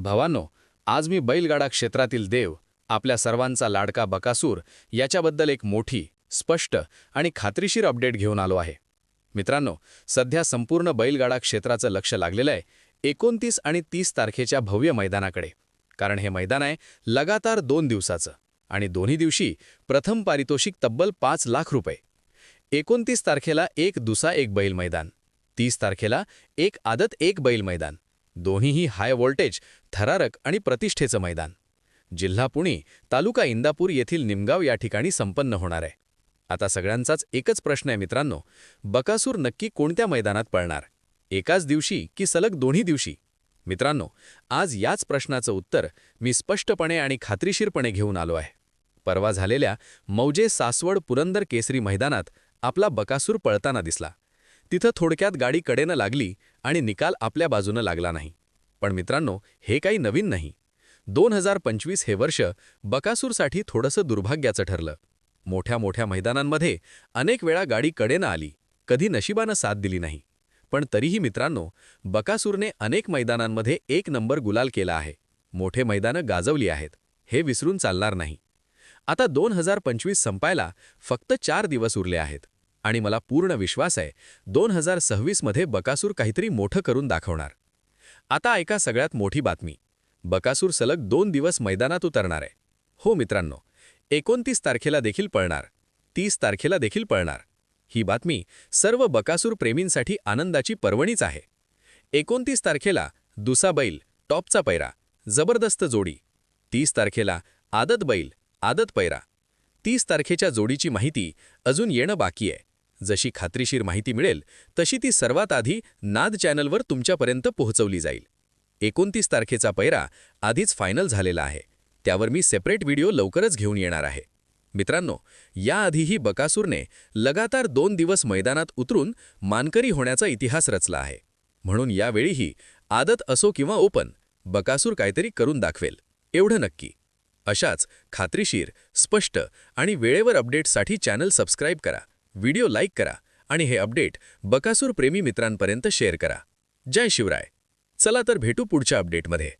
भवानो आज मी बैलगाडा क्षेत्रातील देव आपल्या सर्वांचा लाडका बकासूर याच्याबद्दल एक मोठी स्पष्ट आणि खात्रीशीर अपडेट घेऊन आलो आहे. मित्रांनो सध्या संपूर्ण बैलगाडा क्षेत्राचं लक्ष लागलेलं आहे एकोणतीस आणि तीस तारखेच्या भव्य मैदानाकडे. कारण हे मैदान आहे लगातार दोन दिवसाचं आणि दोन्ही दिवशी प्रथम पारितोषिक तब्बल पाच लाख रुपये. एकोणतीस तारखेला एक दुसा एक बैल मैदान तीस तारखेला एक आदत एक बैल मैदान दोन्हीही हाय व्होल्टेज थरारक आणि प्रतिष्ठेचं मैदान. जिल्हा पुणे तालुका इंदापूर येथील निमगाव या ठिकाणी संपन्न होणार आहे. आता सगळ्यांचाच एकच प्रश्न आहे मित्रांनो बकासूर नक्की कोणत्या मैदानात पळणार? एकाच दिवशी की सलग दोन्ही दिवशी? मित्रांनो आज याच प्रश्नाचं उत्तर मी स्पष्टपणे आणि खात्रीशीरपणे घेऊन आलो आहे. परवा झालेल्या मौजे सासवड पुरंदर केसरी मैदानात आपला बकासूर पळताना दिसला. तिथं थोडक्यात गाडी कडेनं लागली आणि निकाल आपल्या बाजूनं लागला नाही. पण मित्रांनो हे काही नवीन नाही. दोन हजार पंचवीस हे वर्ष बकासूरसाठी थोडंसं दुर्भाग्याचं ठरलं. मोठ्या मोठ्या मैदानांमध्ये अनेक वेळा गाडी कडेनं आली कधी नशिबानं साथ दिली नाही. पण तरीही मित्रांनो बकासूरने अनेक मैदानांमध्ये एक नंबर गुलाल केला आहे. मोठे मैदानं गाजवली आहेत. हे विसरून चालणार नाही. आता दोन हजार पंचवीस संपायला फक्त चार दिवस उरले आहेत. आणि मला पूर्ण विश्वास आहे दोन हजार सव्वीसमध्ये बकासूर काहीतरी मोठं करून दाखवणार. आता ऐका सगळ्यात मोठी बातमी. बकासूर सलग दोन दिवस मैदानात उतरणार आहे. हो मित्रांनो एकोणतीस तारखेला देखील पळणार. तीस तारखेला देखील पळणार. ही बातमी सर्व बकासूर प्रेमींसाठी आनंदाची पर्वणीच आहे. एकोणतीस तारखेला दुसा बैल टॉपचा पैरा जबरदस्त जोडी. तीस तारखेला आदत बैल आदत पैरा. तीस तारखेच्या जोडीची माहिती अजून येणं बाकी आहे. जशी खात्रीशीर माहिती मिळेल तशी ती सर्वात आधी नाद चॅनलवर तुमच्यापर्यंत पोहोचवली जाईल. एकोणतीस तारखेचा पैरा आधीच फायनल झालेला आहे. त्यावर मी सेपरेट व्हिडिओ लवकरच घेऊन येणार आहे. मित्रांनो याआधीही बकासूरने लगातार दोन दिवस मैदानात उतरून मानकरी होण्याचा इतिहास रचला आहे. म्हणून यावेळीही आदत असो किंवा ओपन बकासूर काहीतरी करून दाखवेल. एवढं नक्की. अशाच खात्रीशीर स्पष्ट आणि वेळेवर अपडेट्ससाठी चॅनल सबस्क्राईब करा. व्हिडिओ लाईक करा आणि हे अपडेट बकासूर प्रेमी मित्रांपर्यंत शेअर करा. जय शिवराय. चला तर भेटू पुढच्या अपडेटमध्ये.